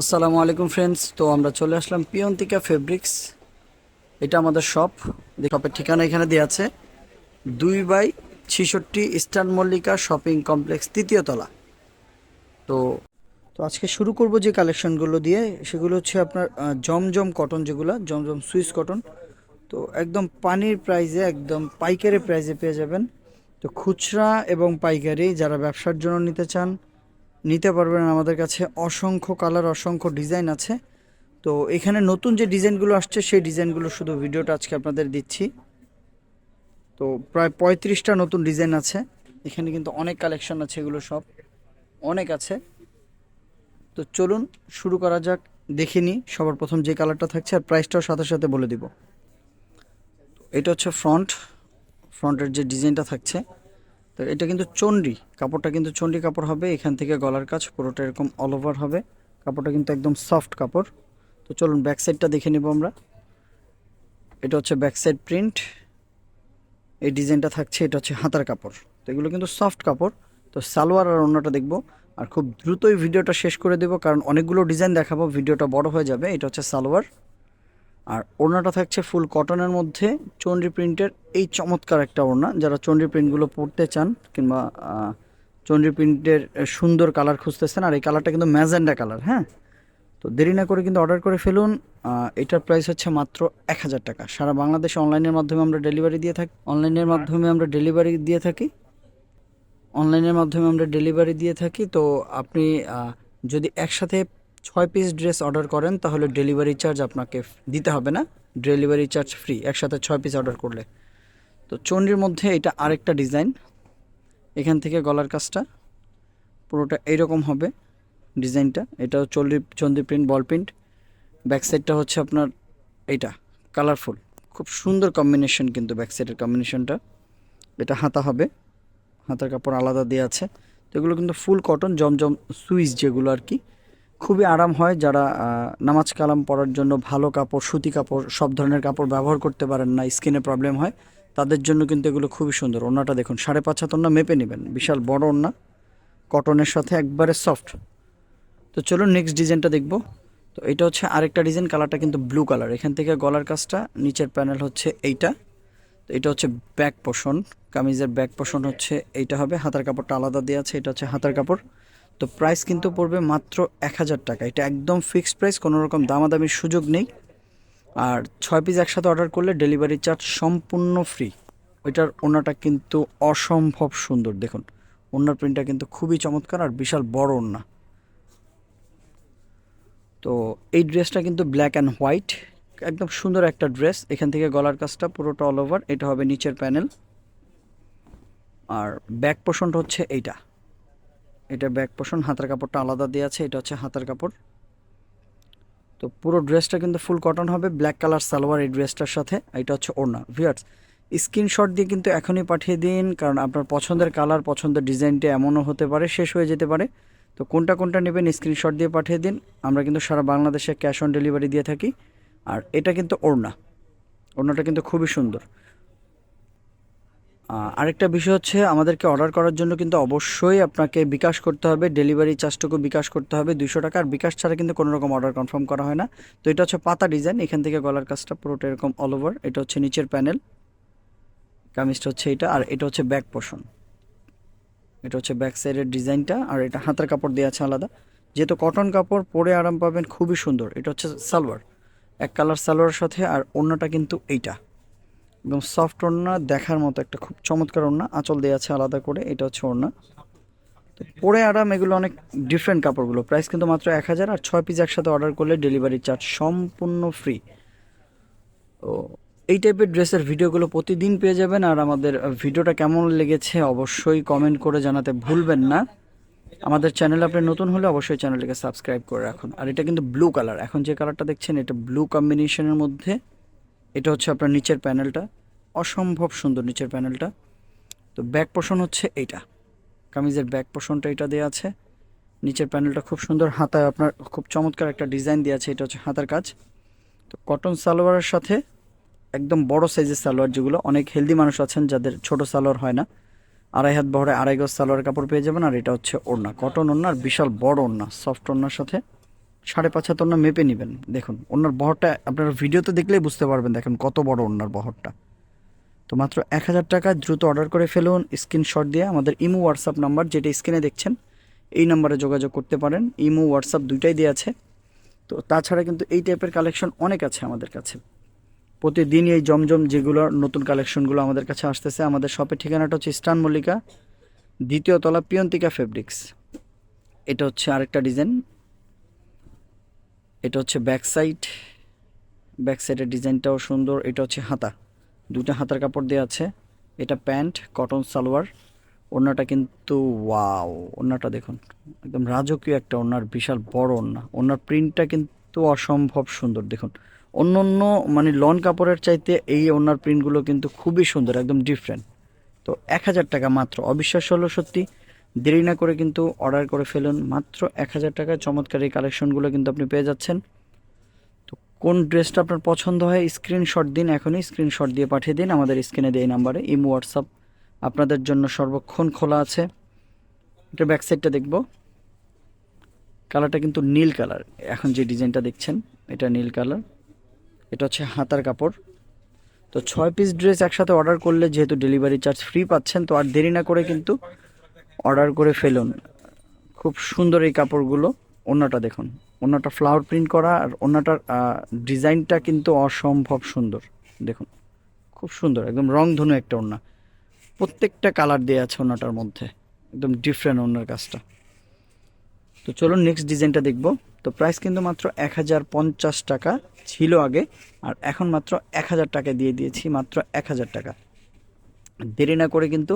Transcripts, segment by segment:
আসসালামু আলাইকুম ফ্রেন্ডস তো আমরা চলে আসলাম পিয়ন্তিকা ফেব্রিক্স এটা আমাদের শপ শপের ঠিকানা এখানে দেওয়া আছে। দুই বাই ছিষট্টি ইস্টার্ন মল্লিকা শপিং কমপ্লেক্স তৃতীয় তলা। তো তো আজকে শুরু করব যে কালেকশনগুলো দিয়ে, সেগুলো হচ্ছে আপনার জমজম কটন যেগুলো, জমজম সুইস কটন তো একদম পানির প্রাইজে একদম পাইকারি প্রাইজে পেয়ে যাবেন। তো খুচরা এবং পাইকারি যারা ব্যবসার জন্য নিতে চান নিতে পারবেন। আমাদের কাছে অসংখ্য কালার, অসংখ্য ডিজাইন আছে। তো এখানে নতুন যে ডিজাইনগুলো আসছে, সেই ডিজাইনগুলো শুধু ভিডিওটা আজকে আপনাদের দিচ্ছি। তো প্রায় পঁয়ত্রিশটা নতুন ডিজাইন আছে। এখানে কিন্তু অনেক কালেকশন আছে এগুলো সব। অনেক আছে। তো চলুন শুরু করা যাক, দেখে নিই সবার প্রথম যে কালারটা থাকছে আর প্রাইসটাও সাথে সাথে বলে দিব। এটা হচ্ছে ফ্রন্ট। ফ্রন্টের যে ডিজাইনটা থাকছে তো এটা কিন্তু চন্ডি কাপড়টা কিন্তু চন্ডি কাপড় হবে, এখান থেকে গলার কাজ পুরোটা এরকম অল ওভার হবে। কাপড়টা কিন্তু একদম সফট কাপড়। তো চলুন ব্যাক সাইডটা দেখে নেব আমরা। এটা হচ্ছে ব্যাক সাইড প্রিন্ট এই ডিজাইনটা থাকছে, এটা হচ্ছে হাতার কাপড়। তো এগুলো কিন্তু সফট কাপড়। তো সালোয়ার আর অন্যটা দেখব। আর খুব দ্রুতই ভিডিওটা শেষ করে দেবো, কারণ অনেকগুলো ডিজাইন দেখাবো, ভিডিওটা বড় হয়ে যাবে। এটা হচ্ছে সালোয়ার। আর ওড়নাটা থাকছে ফুল কটনের মধ্যে চন্ডি প্রিন্টের এই চমৎকার একটা ওড়না। যারা চন্ডি প্রিন্টগুলো পরতে চান কিংবা চন্ডি প্রিন্টের সুন্দর কালার খুঁজতেছেন, আর এই কালারটা কিন্তু ম্যাজেন্ডা কালার হ্যাঁ? তো দেরি না করে কিন্তু অর্ডার করে ফেলুন। এটার প্রাইস হচ্ছে মাত্র এক হাজার টাকা। সারা বাংলাদেশে অনলাইনের মাধ্যমে আমরা ডেলিভারি দিয়ে থাকি। অনলাইনের মাধ্যমে আমরা ডেলিভারি দিয়ে থাকি। অনলাইনের মাধ্যমে আমরা ডেলিভারি দিয়ে থাকি। তো আপনি যদি একসাথে ছয় পিস ড্রেস অর্ডার করেন, তাহলে ডেলিভারি চার্জ আপনাকে দিতে হবে না। ডেলিভারি চার্জ ফ্রি একসাথে ছয় পিস অর্ডার করলে। তো চন্ডির মধ্যে এটা আরেকটা ডিজাইন এখান থেকে গলার কাজটা, পুরোটা এইরকম হবে ডিজাইনটা এটাও চল্লি চন্দি প্রিন্ট বল প্রিন্ট ব্যাক সাইডটা হচ্ছে আপনার এইটা কালারফুল খুব সুন্দর কম্বিনেশন কিন্তু ব্যাক সাইডের কম্বিনেশনটা এটা হাতা হবে, হাতার কাপড় আলাদা দেওয়া আছে। তো এগুলো কিন্তু ফুল কটন জমজম সুইচ যেগুলো আর কি। খুবই আরাম হয় যারা নামাজ কালাম পরার জন্য ভালো কাপড়, সুতি কাপড়, সব ধরনের কাপড় ব্যবহার করতে পারেন না, স্কিনে প্রবলেম হয়। তাদের জন্য কিন্তু এগুলো খুবই সুন্দর। ওনাটা দেখুন, সাড়ে পাঁচ হাত ওনা মেপে নেবেন। বিশাল বড় ওনা কটনের সাথে একবারে সফট তো চলুন নেক্সট ডিজাইনটা দেখব। তো এটা হচ্ছে আরেকটা ডিজাইন কালারটা কিন্তু ব্লু কালার এখান থেকে গলার কাজটা, নিচের প্যানেল হচ্ছে এইটা। তো এটা হচ্ছে ব্যাক পোষণ কামিজের ব্যাক পোষণ হচ্ছে এইটা হবে, হাতার কাপড়টা আলাদা দেওয়া আছে, এটা হচ্ছে হাতার কাপড়। তো প্রাইস কিন্তু পড়বে মাত্র এক হাজার টাকা। এটা একদম ফিক্সড প্রাইস কোনো রকম দামাদামির সুযোগ নেই। আর ছয় পিস একসাথে অর্ডার করলে ডেলিভারি চার্জ সম্পূর্ণ ফ্রি ওইটার ওনাটা কিন্তু অসম্ভব সুন্দর। দেখুন, ওনার প্রিন্টটা কিন্তু খুবই চমৎকার আর বিশাল বড় ওনা। তো এই ড্রেসটা কিন্তু ব্ল্যাক অ্যান্ড হোয়াইট একদম সুন্দর একটা ড্রেস এখান থেকে গলার কাজটা পুরোটা অল ওভার এটা হবে নিচের প্যানেল আর ব্যাক পোষণটা হচ্ছে এইটা। এটা ব্যাক পোষণ হাতার কাপড়টা আলাদা দেওয়া আছে, এটা হচ্ছে হাতার কাপড়। তো পুরো ড্রেসটা কিন্তু ফুল কটন হবে ব্ল্যাক কালার সালোয়ার এই ড্রেসটার সাথে এটা হচ্ছে ওড়না। ভিয়ার্স স্ক্রিনশট দিয়ে কিন্তু এখনই পাঠিয়ে দিন, কারণ আপনার পছন্দের কালার পছন্দের ডিজাইনটা এমনও হতে পারে, শেষ হয়ে যেতে পারে। তো কোনটা কোনটা নেবেন স্ক্রিনশট দিয়ে পাঠিয়ে দিন। আমরা কিন্তু সারা বাংলাদেশে ক্যাশ অন ডেলিভারি দিয়ে থাকি। আর এটা কিন্তু ওড়না। ওড়নাটা কিন্তু খুবই সুন্দর। আরেকটা বিষয় হচ্ছে আমাদেরকে অর্ডার করার জন্য কিন্তু অবশ্যই আপনাকে বিকাশ করতে হবে ডেলিভারি চার্জটুকু বিকাশ করতে হবে, দুইশো টাকা। আর বিকাশ ছাড়া কিন্তু কোনো রকম অর্ডার কনফার্ম করা হয় না। তো এটা হচ্ছে পাতা ডিজাইন এখান থেকে গলার কাজটা পুরোটা এরকম অল ওভার এটা হচ্ছে নিচের প্যানেল কামিজটা হচ্ছে এটা, আর এটা হচ্ছে ব্যাক পোষণ এটা হচ্ছে ব্যাক সাইডের ডিজাইনটা আর এটা হাতার কাপড় দেওয়া আছে আলাদা। যেহেতু কটন কাপড় পরে আরাম পাবেন, খুবই সুন্দর। এটা হচ্ছে সালোয়ার, এক কালার সালোয়ারের সাথে, আর ওড়নাটা কিন্তু এইটা। এবং সফট ওড়না, দেখার মতো একটা খুব চমৎকার ওড়না, আঁচল দেওয়া আছে আলাদা করে, এটা হচ্ছে ওড়না। তো পরে আরাম, এগুলো অনেক ডিফারেন্ট কাপড়গুলো। প্রাইস কিন্তু মাত্র এক হাজার আর ছয় পিস একসাথে অর্ডার করলে ডেলিভারি চার্জ সম্পূর্ণ ফ্রি তো এই টাইপের ড্রেসের ভিডিওগুলো প্রতিদিন পেয়ে যাবেন, আর আমাদের ভিডিওটা কেমন লেগেছে অবশ্যই কমেন্ট করে জানাতে ভুলবেন না। আমাদের চ্যানেল আপনি নতুন হলে অবশ্যই চ্যানেলটিকে সাবস্ক্রাইব করে রাখুন। আর এটা কিন্তু ব্লু কালার এখন যে কালারটা দেখছেন, এটা ব্লু কম্বিনেশনের মধ্যে, এটা হচ্ছে আপনার নিচের প্যানেলটা অসম্ভব সুন্দর নিচের প্যানেলটা। তো ব্যাক পোষণ হচ্ছে এইটা। কামিজের ব্যাক পোষণটা এটা দেওয়া আছে। নিচের প্যানেলটা খুব সুন্দর হাতায় আপনার খুব চমৎকার একটা ডিজাইন দেওয়া আছে, এটা হচ্ছে হাতার কাজ। তো কটন সালোয়ারের সাথে একদম বড় সাইজের সালোয়ার যেগুলো, অনেক হেলদি মানুষ আছেন যাদের ছোট সালোয়ার হয় না। আড়াই হাত বহরে আড়াই গজ সালোয়ার কাপড় পেয়ে যাবেন, আর এটা হচ্ছে ওড়না, কটন ওড়না আর বিশাল বড় ওড়না, সফট ওড়নার সাথে সাড়ে পাঁচ হাত ওনার মেপে নেবেন। দেখুন ওনার বহরটা আপনারা ভিডিওতে দেখলেই বুঝতে পারবেন, দেখেন কত বড় ওনার বহরটা। তো মাত্র এক হাজার টাকা দ্রুত অর্ডার করে ফেলুন। স্ক্রিনশট দিয়ে আমাদের ইমো, হোয়াটসঅ্যাপ নাম্বার যেটা স্ক্রিনে দেখছেন, এই নাম্বারে যোগাযোগ করতে পারেন। ইমো, হোয়াটসঅ্যাপ দুইটাই দেওয়া আছে। তো তাছাড়া কিন্তু এই টাইপের কালেকশন অনেক আছে আমাদের কাছে। প্রতিদিনই এই জমজম যেগুলো নতুন কালেকশনগুলো আমাদের কাছে আসতেছে, আমাদের শপের ঠিকানাটা হচ্ছে স্টান মল্লিকা, দ্বিতীয় তলা পিয়ন্তিকা ফেব্রিক্স। এটা হচ্ছে আরেকটা ডিজাইন। এটা হচ্ছে ব্যাক সাইড, ব্যাক সাইডের ডিজাইনটাও সুন্দর, এটা হচ্ছে হাতা। দুটা হাতার কাপড় দেওয়া আছে। এটা প্যান্ট, কটন, সালোয়ার। ওড়নাটা কিন্তু ওয়াও, ওড়নাটা দেখুন। একদম রাজকীয় একটা ওড়নার, বিশাল বড় ওড়না। ওড়নার প্রিন্টটা কিন্তু অসম্ভব সুন্দর, দেখুন। অন্য অন্য মানে লন কাপড়ের চাইতে এই ওড়নার প্রিন্টগুলো কিন্তু খুবই সুন্দর, একদম ডিফারেন্ট তো এক হাজার টাকা মাত্র। অবিশ্বাস হলো সত্যি, দেরি না করে কিন্তু অর্ডার করে ফেলুন। মাত্র এক হাজার টাকায় চমৎকার এই কালেকশনগুলো কিন্তু আপনি পেয়ে যাচ্ছেন। কোন ড্রেসটা আপনার পছন্দ হয় স্ক্রিনশট দিন, এখনই স্ক্রিনশট দিয়ে পাঠিয়ে দিন। আমাদের স্ক্রিনে দিয়ে নাম্বারে, ইমো, হোয়াটসঅ্যাপ, আপনাদের জন্য সর্বক্ষণ খোলা আছে। এটা ব্যাক সাইডটা দেখব। কালারটা কিন্তু নীল কালার এখন যে ডিজাইনটা দেখছেন, এটা নীল কালার এটা হচ্ছে হাতার কাপড়। তো ছয় পিস ড্রেস একসাথে অর্ডার করলে যেহেতু ডেলিভারি চার্জ ফ্রি পাচ্ছেন, তো আর দেরি না করে কিন্তু অর্ডার করে ফেলুন। খুব সুন্দর এই কাপড়গুলো। অন্যটা দেখুন। ওনাটা ফ্লাওয়ার প্রিন্ট করা আর ওনাটার ডিজাইনটা কিন্তু অসম্ভব সুন্দর। দেখুন, খুব সুন্দর, একদম রং ধনু একটা ওনা প্রত্যেকটা কালার দেওয়া আছে ওনাটার মধ্যে, একদম ডিফারেন্ট ওনার কাজটা। তো চলুন নেক্সট ডিজাইনটা দেখব। তো প্রাইস কিন্তু মাত্র এক হাজার পঞ্চাশ টাকা ছিল আগে, আর এখন মাত্র এক হাজার টাকা দিয়ে দিয়েছি, মাত্র এক হাজার টাকা। দেরি না করে কিন্তু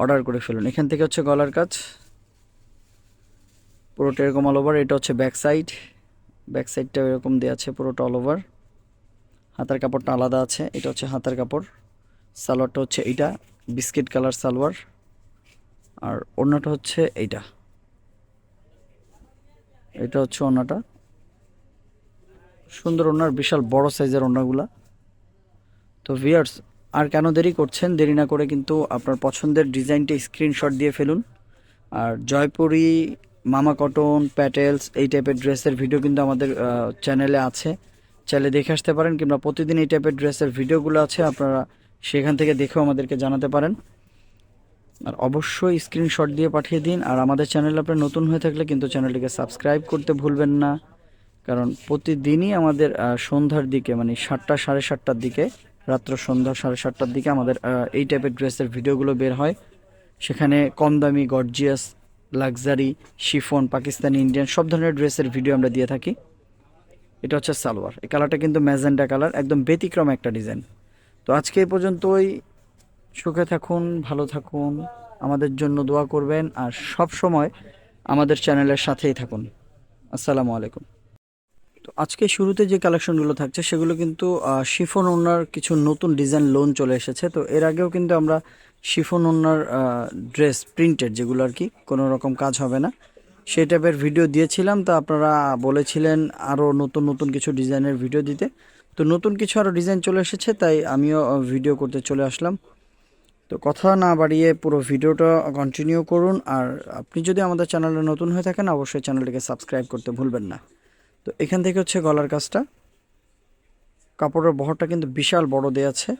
অর্ডার করে ফেলুন। এখান থেকে হচ্ছে গলার কাজ। পুরোটা এরকম অল ওভার এটা হচ্ছে ব্যাক সাইড ব্যাক সাইডটা এরকম দেওয়া আছে পুরোটা অল ওভার হাতার কাপড়টা আলাদা আছে, এটা হচ্ছে হাতার কাপড়। সালোয়ারটা হচ্ছে এইটা বিস্কিট কালার সালোয়ার। আর ওড়নাটা হচ্ছে এইটা। এটা হচ্ছে ওড়নাটা। সুন্দর ওড়নার বিশাল বড় সাইজের ওড়নাগুলা। তো ভিয়ার্স আর কেন দেরি করছেন? দেরি না করে কিন্তু আপনার পছন্দের ডিজাইনটা স্ক্রিনশট দিয়ে ফেলুন। আর জয়পুরি মামা কটন, প্যাটেলস, এই টাইপের ড্রেসের ভিডিও কিন্তু আমাদের চ্যানেলে আছে। চাইলে দেখে আসতে পারেন কিংবা প্রতিদিন এই টাইপের ড্রেসের ভিডিওগুলো আছে, আপনারা সেখান থেকে দেখেও আমাদেরকে জানাতে পারেন। আর অবশ্যই স্ক্রিনশট দিয়ে পাঠিয়ে দিন। আর আমাদের চ্যানেল আপনার নতুন হয়ে থাকলে কিন্তু চ্যানেলটিকে সাবস্ক্রাইব করতে ভুলবেন না। কারণ প্রতিদিনই আমাদের সন্ধ্যার দিকে মানে সাতটা সাড়ে সাতটার দিকে, রাত্র সন্ধ্যা সাড়ে সাতটার দিকে আমাদের এই টাইপের ড্রেসের ভিডিওগুলো বের হয়। সেখানে কম দামি gorgeous luxury, chiffon, Pakistani, Indian, সব ধরনের ড্রেসের ভিডিও আমরা দিয়ে থাকি। এটা হচ্ছে সালোয়ার। এই কালারটা কিন্তু ম্যাজেন্ডা কালার একদম ব্যতিক্রম একটা ডিজাইন তো আজকে এই পর্যন্তই। সুখে থাকুন, ভালো থাকুন, আমাদের জন্য দোয়া করবেন, আর সব সময় আমাদের চ্যানেলের সাথেই থাকুন। আসসালামু আলাইকুম। তো আজকে শুরুতে যে কালেকশনগুলো থাকছে, সেগুলো কিন্তু শিফন ওনার কিছু নতুন ডিজাইন লোন চলে এসেছে। তো এর আগেও কিন্তু আমরা শিফন ওনার ড্রেস প্রিন্টেড যেগুলো আর কি, কোনো রকম কাজ হবে না। সেই টাইপের ভিডিও দিয়েছিলাম, তো আপনারা বলেছিলেন আরও নতুন নতুন কিছু ডিজাইনের ভিডিও দিতে। তো নতুন কিছু আরও ডিজাইন চলে এসেছে, তাই আমিও ভিডিও করতে চলে আসলাম। তো কথা না বাড়িয়ে পুরো ভিডিওটা কন্টিনিউ করুন, আর আপনি যদি আমাদের চ্যানেলে নতুন হয়ে থাকেন, অবশ্যই চ্যানেলটিকে সাবস্ক্রাইব করতে ভুলবেন না। তো এখান থেকে হচ্ছে গলার কাজটা। কাপড়ের বহরটা কিন্তু বিশাল বড় দেয়া আছে।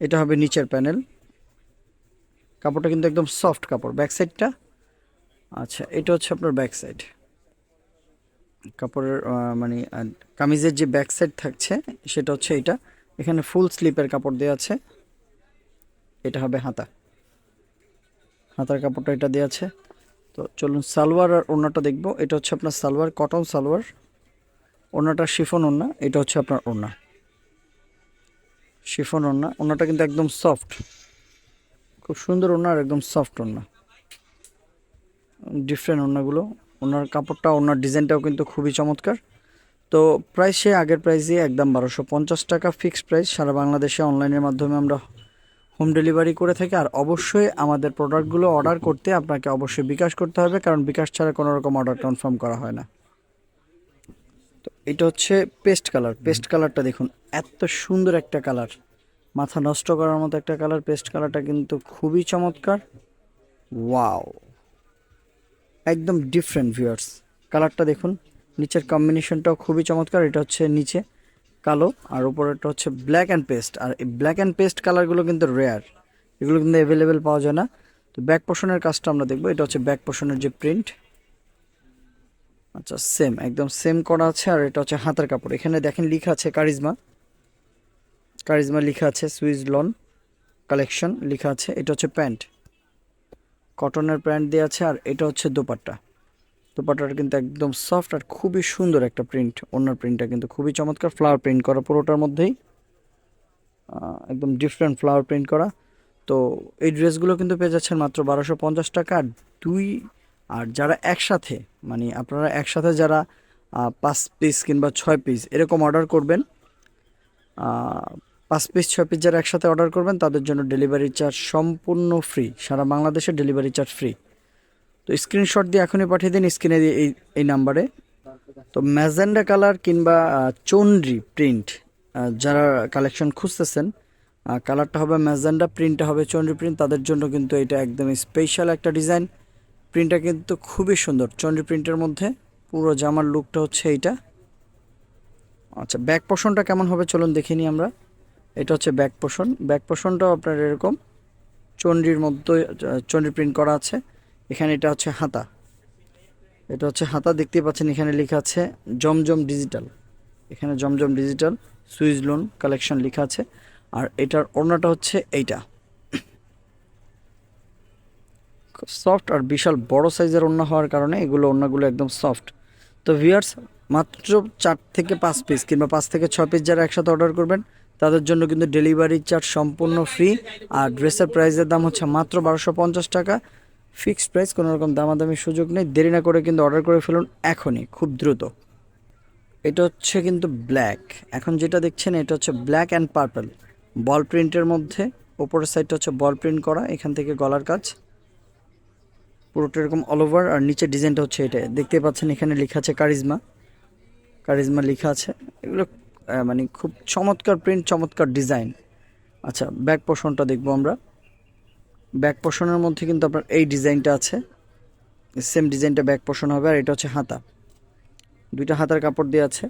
এটা হবে নিচের প্যানেল কাপড়টা কিন্তু একদম সফট কাপড়। ব্যাক সাইডটা আচ্ছা এটা হচ্ছে আপনার ব্যাক সাইড কাপড়ের মানে কামিজের যে ব্যাক সাইড থাকছে, সেটা হচ্ছে এটা। এখানে ফুল স্লিপের কাপড় দেওয়া আছে। এটা হবে হাতা। হাতার কাপড়টা এটা দেওয়া আছে। তো চলুন, সালোয়ার আর ওড়নাটা দেখব। এটা হচ্ছে আপনার সালোয়ার কটন সালোয়ার। ওড়নাটা শিফন ওড়না, এটা হচ্ছে আপনার ওড়না। শিফন ওড়না। ওড়নাটা কিন্তু একদম সফট খুব সুন্দর ওড়না আর একদম সফট ওড়না ডিফারেন্ট ওড়নাগুলো ওনার কাপড়টা ওনার ডিজাইনটাও কিন্তু খুবই চমৎকার। তো প্রাইস সে আগের প্রাইসে একদম বারোশো পঞ্চাশ টাকা ফিক্সড প্রাইস সারা বাংলাদেশে অনলাইনের মাধ্যমে আমরা হোম ডেলিভারি করে থাকি। আর অবশ্যই আমাদের প্রোডাক্টগুলো অর্ডার করতে আপনাকে অবশ্যই বিকাশ করতে হবে। কারণ বিকাশ ছাড়া কোনো রকম অর্ডার কনফার্ম করা হয় না। তো এটা হচ্ছে পেস্ট কালার পেস্ট কালারটা দেখুন, এত সুন্দর একটা কালার মাথা নষ্ট করার মতো একটা কালার পেস্ট কালারটা কিন্তু খুবই চমৎকার। ওয়াও একদম ডিফারেন্ট ভিউয়ার্স কালারটা দেখুন, নিচের কম্বিনেশনটাও খুবই চমৎকার, এটা হচ্ছে নিচে কালো, আর উপরেরটা হচ্ছে ব্ল্যাক অ্যান্ড পেস্ট আর এই ব্ল্যাক অ্যান্ড পেস্ট কালারগুলো কিন্তু রেয়ার এগুলো কিন্তু অ্যাভেলেবেল পাওয়া যায় না। তো ব্যাক পোষণের কাজটা আমরা দেখব, এটা হচ্ছে ব্যাক পোষণের যে প্রিন্ট আচ্ছা সেম একদম সেম করা আছে, আর এটা হচ্ছে হাতের কাপড়। এখানে দেখেন, লেখা আছে কারিজমা কারিজমা লেখা আছে সুইজ লন কালেকশন লেখা আছে, এটা হচ্ছে প্যান্ট। কটনের প্যান্ট দেওয়া আছে আর এটা হচ্ছে দোপাট্টা। দোপাট্টাটা কিন্তু একদম সফট আর খুবই সুন্দর একটা প্রিন্ট। ওনার প্রিন্টটা কিন্তু খুবই চমৎকার ফ্লাওয়ার প্রিন্ট করা পুরোটার মধ্যেই। একদম ডিফারেন্ট ফ্লাওয়ার প্রিন্ট করা। তো এই ড্রেসগুলো কিন্তু পেয়ে যাচ্ছেন মাত্র বারোশো পঞ্চাশ টাকা আর দুই, আর যারা একসাথে মানে আপনারা একসাথে যারা পাঁচ পিস কিংবা ছয় পিস এরকম অর্ডার করবেন পাঁচ পিস ছয় পিস যারা একসাথে অর্ডার করবেন তাদের জন্য ডেলিভারি চার্জ সম্পূর্ণ ফ্রি সারা বাংলাদেশে ডেলিভারি চার্জ ফ্রি তো স্ক্রিনশট দিয়ে এখনই পাঠিয়ে দিন স্ক্রিনে দিয়ে এই এই নাম্বারে তো ম্যাজেন্ডা কালার কিংবা আহ, চন্ডি প্রিন্ট যারা কালেকশন খুঁজতেছেন কালারটা হবে ম্যাজেন্ডা প্রিন্টটা হবে চন্ডি প্রিন্ট তাদের জন্য কিন্তু এটা একদম স্পেশাল একটা ডিজাইন প্রিন্টটা কিন্তু খুবই সুন্দর। চন্ডি প্রিন্টের মধ্যে পুরো জামার লুকটা হচ্ছে এইটা। আচ্ছা ব্যাক পোষণটা কেমন হবে চলুন দেখে নিই আমরা। এটা হচ্ছে ব্যাক পোষণ ব্যাক পোষণটাও আপনার এরকম। চন্ডির মধ্যে চন্ডি প্রিন্ট করা আছে। এখানে এটা হচ্ছে হাতা। এটা হচ্ছে হাতা। দেখতে পাচ্ছেন এখানে লেখা আছে জমজম ডিজিটাল এখানে Zamzam digital Swiss lawn collection লেখা আছে। আর এটার ওড়নাটা হচ্ছে এইটা। সফট আর বিশাল বড় সাইজের ওড়না হওয়ার কারণে এগুলো ওড়নাগুলো একদম সফট তো ভিয়ার্স মাত্র চার থেকে পাঁচ পিস কিংবা পাঁচ থেকে ছয় পিস যারা একসাথে অর্ডার করবেন তাদের জন্য কিন্তু ডেলিভারি চার্জ সম্পূর্ণ ফ্রি। আর ড্রেসের প্রাইসের দাম হচ্ছে মাত্র বারোশো পঞ্চাশ টাকা। ফিক্সড প্রাইস, কোনো রকম দামাদামির সুযোগ নেই। দেরি না করে কিন্তু অর্ডার করে ফেলুন এখনই, খুব দ্রুত। এটা হচ্ছে কিন্তু ব্ল্যাক। এখন যেটা দেখছেন, এটা হচ্ছে ব্ল্যাক অ্যান্ড পার্পল। বল প্রিন্টের মধ্যে, ওপরের সাইডটা হচ্ছে বল প্রিন্ট করা, এখান থেকে গলার কাজ। পুরোটা এরকম অল ওভার আর নিচের ডিজাইনটা হচ্ছে এটা। দেখতে পাচ্ছেন, এখানে লেখা আছে কারিজমা। কারিজমা লেখা আছে। এগুলো মানে খুব চমৎকার প্রিন্ট চমৎকার ডিজাইন আচ্ছা ব্যাক পোর্শনটা দেখব আমরা। ব্যাক পোর্শনের মধ্যে কিন্তু আপনার এই ডিজাইনটা আছে। সেম ডিজাইনটা ব্যাক পোর্শন হবে, আর এটা হচ্ছে হাতা। দুইটা হাতার কাপড় দেওয়া আছে।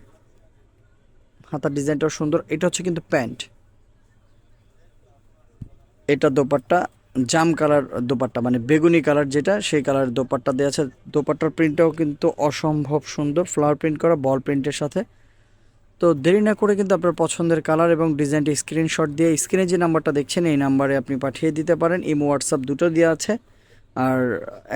হাতার ডিজাইনটাও সুন্দর। এটা হচ্ছে কিন্তু প্যান্ট। এটা দোপাট্টা, জাম কালার দোপাট্টা মানে বেগুনি কালার যেটা, সেই কালার দোপাট্টা দেওয়া আছে। দোপাট্টার প্রিন্টটাও কিন্তু অসম্ভব সুন্দর। ফ্লাওয়ার প্রিন্ট করা বল প্রিন্টের সাথে। তো দেরি না করে কিন্তু আপনার পছন্দের কালার এবং ডিজাইনটি স্ক্রিনশট দিয়ে স্ক্রিনে যে নাম্বারটা দেখছেন, এই নাম্বারে আপনি পাঠিয়ে দিতে পারেন। ইমো হোয়াটসঅ্যাপ দুটো দেওয়া আছে। আর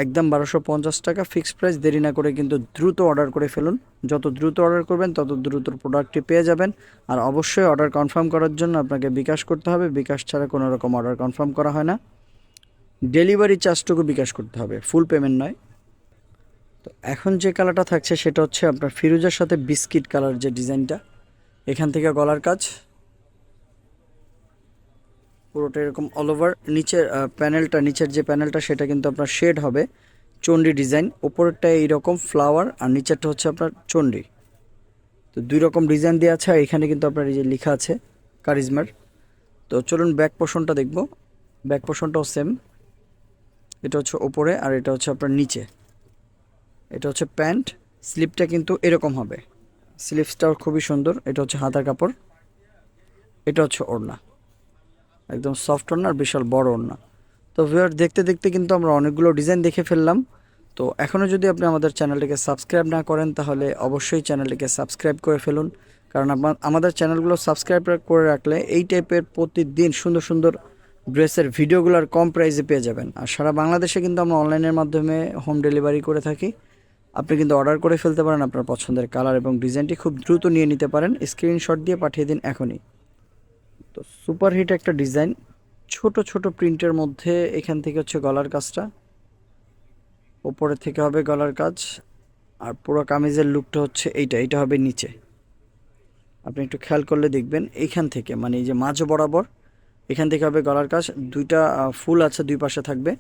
একদম বারোশো পঞ্চাশ টাকা ফিক্সড প্রাইস দেরি না করে কিন্তু দ্রুত অর্ডার করে ফেলুন। যত দ্রুত অর্ডার করবেন, তত দ্রুত প্রোডাক্টটি পেয়ে যাবেন। আর অবশ্যই অর্ডার কনফার্ম করার জন্য আপনাকে বিকাশ করতে হবে। বিকাশ ছাড়া কোনো রকম অর্ডার কনফার্ম করা হয় না। ডেলিভারি চার্জটুকু বিকাশ করতে হবে। ফুল পেমেন্ট নয়। তো এখন যে কালারটা থাকছে, সেটা হচ্ছে আপনার ফিরোজের সাথে বিস্কিট কালার যে ডিজাইনটা এখান থেকে গলার কাজ। পুরোটা এরকম অল ওভার নিচের প্যানেলটা নিচের যে প্যানেলটা সেটা কিন্তু আপনার শেড হবে। চণ্ডী ডিজাইন ওপরেরটা এইরকম ফ্লাওয়ার আর নিচেরটা হচ্ছে আপনার চণ্ডী। তো দুই রকম ডিজাইন দেওয়া আছে, আর এখানে কিন্তু আপনার এই যে লেখা আছে কারিজমার তো চলুন ব্যাক পোর্শনটা দেখব। ব্যাক পোর্শনটাও সেম এটা হচ্ছে ওপরে আর এটা হচ্ছে আপনার নিচে। এটা হচ্ছে প্যান্ট স্লিপটা কিন্তু এরকম হবে। স্লিপসটাও খুবই সুন্দর, এটা হচ্ছে হাতার কাপড়, এটা হচ্ছে ওড়না, একদম সফট ওড়না আর বিশাল বড় ওড়না। তো ভিউয়ার দেখতে দেখতে কিন্তু আমরা অনেকগুলো ডিজাইন দেখে ফেললাম। তো এখনও যদি আপনি আমাদের চ্যানেলটিকে সাবস্ক্রাইব না করেন, তাহলে অবশ্যই চ্যানেলটিকে সাবস্ক্রাইব করে ফেলুন। কারণ আমাদের চ্যানেলগুলো সাবস্ক্রাইব করে রাখলে এই টাইপের প্রতিদিন সুন্দর সুন্দর ড্রেসের ভিডিওগুলোর কম প্রাইসে পেয়ে যাবেন। আর সারা বাংলাদেশে কিন্তু আমরা অনলাইনের মাধ্যমে হোম ডেলিভারি করে থাকি। আপনি কিন্তু অর্ডার করে ফেলতে পারেন আপনার পছন্দের কালার এবং ডিজাইনটি খুব দ্রুত নিয়ে নিতে পারেন। স্ক্রিনশট দিয়ে পাঠিয়ে দিন এখনই। তো সুপারহিট একটা ডিজাইন ছোট ছোট প্রিন্টের মধ্যে এখান থেকে হচ্ছে গলার কাজটা। ওপরে থেকে হবে গলার কাজ, আর পুরো কামিজের লুকটা হচ্ছে এইটা এইটা হবে নিচে। আপনি একটু খেয়াল করলে দেখবেন এইখান থেকে মানে এই যে মাঝ বরাবর, এখান থেকে হবে গলার কাজ। দুইটা ফুল আছে দুই পাশে থাকবে।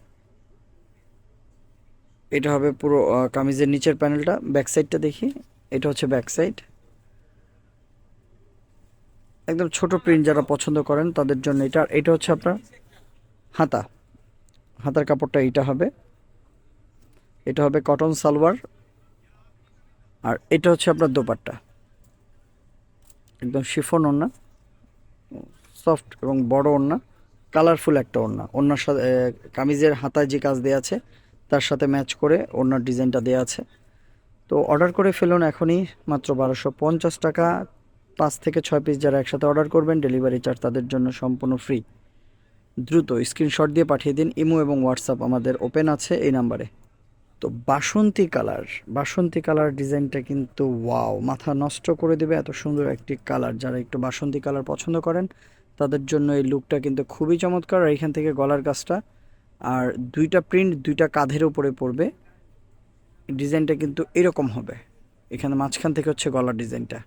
এটা হবে পুরো কামিজের নিচের প্যানেলটা ব্যাক সাইডটা দেখি। এটা হচ্ছে ব্যাক সাইড একদম ছোট প্রিন্ট যারা পছন্দ করেন, তাদের জন্য এটা। আর এটা হচ্ছে আপনার হাতা। হাতার কাপড়টা এইটা হবে। এটা হবে কটন সালোয়ার। আর এটা হচ্ছে আপনার দোপাট্টা। একদম শিফন ওড়না। সফট এবং বড় ওড়না। কালারফুল একটা ওড়না। ওড়নার সাথে কামিজের হাতায় যে কাজ দেওয়া আছে তার সাথে ম্যাচ করে ওড়নার ডিজাইনটা দেওয়া আছে। তো অর্ডার করে ফেলুন এখনই, মাত্র বারোশো পঞ্চাশ টাকা। পাঁচ থেকে ছয় পিস যারা একসাথে অর্ডার করবেন, ডেলিভারি চার্জ তাদের জন্য সম্পূর্ণ ফ্রি। দ্রুত স্ক্রিনশট দিয়ে পাঠিয়ে দিন, ইমো এবং হোয়াটসঅ্যাপ আমাদের ওপেন আছে এই নাম্বারে। তো বাসন্তী কালার বাসন্তী কালার ডিজাইনটা কিন্তু ওয়াও, মাথা নষ্ট করে দেবে এত সুন্দর একটি কালার। যারা একটু বাসন্তী কালার পছন্দ করেন, তাদের জন্য এই লুকটা কিন্তু খুবই চমৎকার। আর এখান থেকে গলার কাজটা আর দুইটা প্রিন্ট দুইটা কাঁধের উপরে পড়বে। ডিজাইনটা কিন্তু এরকম হবে। এখানে মাঝখান থেকে হচ্ছে গলার ডিজাইনটা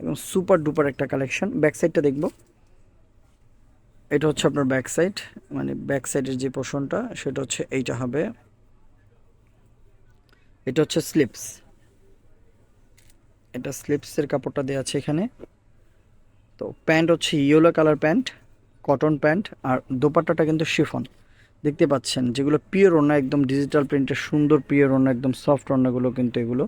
এবং সুপার ডুপার একটা কালেকশন ব্যাক সাইডটা দেখব। এটা হচ্ছে আপনার ব্যাক সাইড মানে ব্যাক সাইডের যে পোর্শনটা সেটা হচ্ছে এইটা হবে। এটা হচ্ছে স্লিপস এটা স্লিপসের কাপড়টা দেওয়া আছে এখানে। তো প্যান্ট হচ্ছে yellow colour pant cotton pant আর দোপাট্টাটা কিন্তু শিফন দেখতে পাচ্ছেন, যেগুলো পিওর ওড়না একদম ডিজিটাল প্রিন্টের সুন্দর পিওর ওড়না একদম সফট ওড়নাগুলো কিন্তু এগুলো।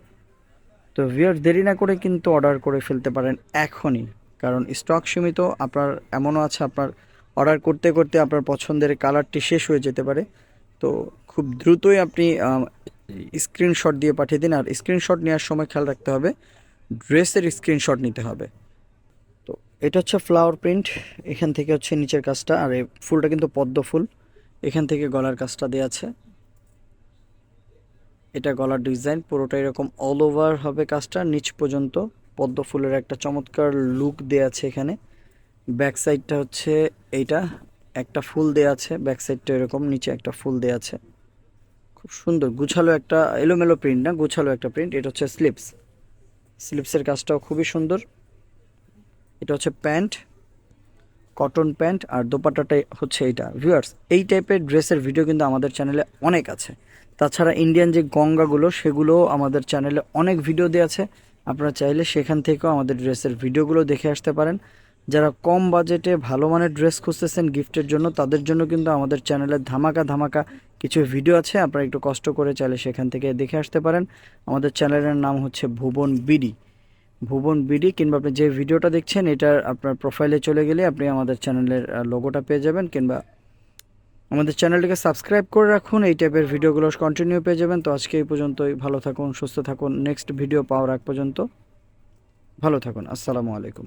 তো ভিয়ার দেরি না করে কিন্তু অর্ডার করে ফেলতে পারেন এখনই, কারণ স্টক সীমিত, আপনার এমনও আছে, আপনার অর্ডার করতে করতে আপনার পছন্দের কালারটি শেষ হয়ে যেতে পারে। তো খুব দ্রুতই আপনি স্ক্রিনশট দিয়ে পাঠিয়ে দিন, আর স্ক্রিনশট নেওয়ার সময় খেয়াল রাখতে হবে, ড্রেসের স্ক্রিনশট নিতে হবে। তো এটা হচ্ছে ফ্লাওয়ার প্রিন্ট এখান থেকে হচ্ছে নিচের কাজটা, আর এই ফুলটা কিন্তু পদ্ম ফুল। এখান থেকে গলার কাজটা দেওয়া আছে। এটা গলার ডিজাইন, পুরোটা এরকম অল ওভার হবে কাজটা। নিচ পর্যন্ত পদ্ম ফুলের একটা চমৎকার লুক দেওয়া আছে এখানে। ব্যাক সাইডটা হচ্ছে এইটা। একটা ফুল দেওয়া আছে ব্যাক সাইডটা এরকম, নিচে একটা ফুল দেওয়া আছে। খুব সুন্দর, গুছালো একটা, এলোমেলো প্রিন্ট না, গুছালো একটা প্রিন্ট এটা হচ্ছে স্লিপস স্লিপসের কাজটাও খুবই সুন্দর। এটা হচ্ছে প্যান্ট। কটন প্যান্ট আর দোপাট্টাটাই হচ্ছে এইটা। ভিউয়ার্স এই টাইপের ড্রেসের ভিডিও কিন্তু আমাদের চ্যানেলে অনেক আছে। তাছাড়া ইন্ডিয়ান যে গঙ্গাগুলো, সেগুলোও আমাদের চ্যানেলে অনেক ভিডিও দেওয়া আছে। আপনারা চাইলে সেখান থেকেও আমাদের ড্রেসের ভিডিওগুলো দেখে আসতে পারেন। যারা কম বাজেটে ভালো মানের ড্রেস খুঁজতেছেন গিফটের জন্য, তাদের জন্য কিন্তু আমাদের চ্যানেলে ধামাকা ধামাকা কিছু ভিডিও আছে। আপনারা একটু কষ্ট করে চাইলে সেখান থেকে দেখে আসতে পারেন। আমাদের চ্যানেলের নাম হচ্ছে ভুবন বিডি। ভুবন বিডি কিংবা আপনি যে ভিডিওটা দেখছেন, এটার আপনার প্রোফাইলে চলে গেলে আপনি আমাদের চ্যানেলের লোগোটা পেয়ে যাবেন কিংবা আমাদের চ্যানেলটিকে সাবস্ক্রাইব করে রাখুন। এই টাইপের ভিডিওগুলো কন্টিনিউ পেয়ে যাবেন। তো আজকে এই পর্যন্তই। ভালো থাকুন, সুস্থ থাকুন। নেক্সট ভিডিও পাওয়ার আগ পর্যন্ত ভালো থাকুন। আসসালামু আলাইকুম।